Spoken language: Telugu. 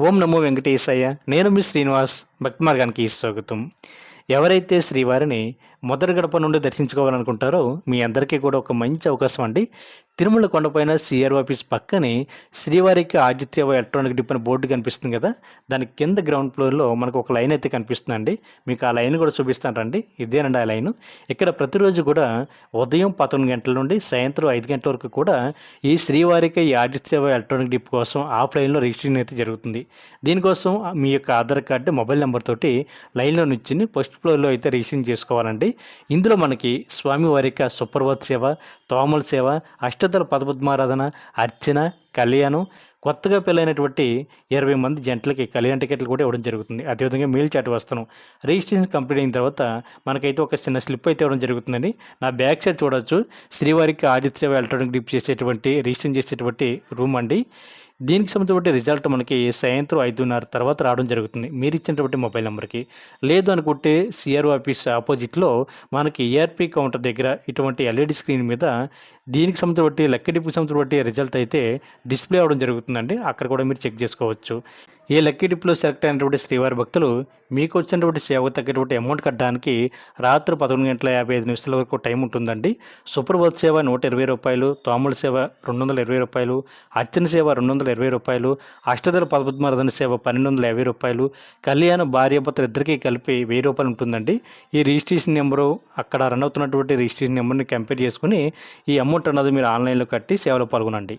ఓం నమో వెంకటేశయ్య. నేను మీ శ్రీనివాస్. భక్తి మార్గానికి స్వాగతం. ఎవరైతే శ్రీవారిని మొదటి గడప నుండి దర్శించుకోవాలనుకుంటారో మీ అందరికీ కూడా ఒక మంచి అవకాశం అండి. తిరుమల కొండపైన సిఆర్ ఆఫీస్ పక్కనే శ్రీవారికి ఆదిత్య ఎలక్ట్రానిక్ డిప్ అని బోర్డు కనిపిస్తుంది కదా. దాని కింద గ్రౌండ్ ఫ్లోర్లో మనకు ఒక లైన్ అయితే కనిపిస్తుందండి. మీకు ఆ లైన్ కూడా చూపిస్తానండి ఇదేనండి ఆ లైన్. ఇక్కడ ప్రతిరోజు కూడా ఉదయం పదకొండు గంటల నుండి సాయంత్రం ఐదు గంటల వరకు కూడా ఈ శ్రీవారికి ఈ ఆదిత్య ఎలక్ట్రానిక్ డిప్ కోసం ఆఫ్లైన్లో రిజిస్ట్రేషన్ అయితే జరుగుతుంది. దీనికోసం మీ యొక్క ఆధార్ కార్డు మొబైల్ నెంబర్ తోటి లైన్లో నుంచి ఫస్ట్ ఫ్లోర్లో అయితే రిజిస్ట్రేషన్ చేసుకోవాలండి. ఇందులో మనకి స్వామివారి యొక్క సుప్రభాత్ సేవ తోమల సేవ అష్టదల పదపద్మారాధన అర్చన కళ్యాణం. కొత్తగా పెళ్ళైనటువంటి ఇరవై మంది జంటలకి కళ్యాణ టికెట్లు కూడా ఇవ్వడం జరుగుతుంది. అదేవిధంగా మెయిల్ చాట్ వస్తాను. రిజిస్ట్రేషన్ కంప్లీట్ అయిన తర్వాత మనకైతే ఒక చిన్న స్లిప్ అయితే ఇవ్వడం జరుగుతుందండి. నా బ్యాక్ సైడ్ చూడొచ్చు. శ్రీవారికి ఆదిత్య ఎలక్ట్రానిక్ డిప్ చేసేటువంటి రిజిస్ట్రేషన్ చేసేటువంటి రూమ్ అండి. దీనికి సంబంధించిన రిజల్ట్ మనకి సాయంత్రం ఐదున్నర తర్వాత రావడం జరుగుతుంది. మీరు ఇచ్చినటువంటి మొబైల్ నెంబర్కి. లేదు అనుకుంటే సిఆర్ఓ ఆఫీస్ ఆపోజిట్లో మనకి ఏఆర్పి కౌంటర్ దగ్గర ఇటువంటి ఎల్ఈడి స్క్రీన్ మీద దీనికి సంబంధించిన లెక్క డిప్కి సంబంధించిన రిజల్ట్ అయితే డిస్ప్లే అవ్వడం జరుగుతుందండి. అక్కడ కూడా మీరు చెక్ చేసుకోవచ్చు. ఈ లక్కీ డిప్లో సెలెక్ట్ అయినటువంటి శ్రీవారి భక్తులు మీకు వచ్చినటువంటి సేవకు తగ్గటువంటి అమౌంట్ కట్టడానికి రాత్రి పదకొండు గంటల యాభై ఐదు నిమిషాల వరకు టైం ఉంటుందండి. వర్త్ సేవ నూట ఇరవై రూపాయలు తోముల సేవ రెండు వందల ఇరవై రూపాయలు అర్చన సేవ రెండు వందల ఇరవై రూపాయలు అష్టదల పదపద్మారాధన సేవ పన్నెండు వందల యాభై రూపాయలు కళ్యాణ భార్యాభర్తలు ఇద్దరికీ కలిపి వెయ్యి రూపాయలు ఉంటుందండి. ఈ రిజిస్ట్రేషన్ నెంబరు అక్కడ రన్ అవుతున్నటువంటి రిజిస్ట్రేషన్ నెంబర్ని కంపేర్ చేసుకుని ఈ అమౌంట్ అమౌంట్ అన్నది మీరు ఆన్లైన్లో కట్టి సేవలో పాల్గొనండి.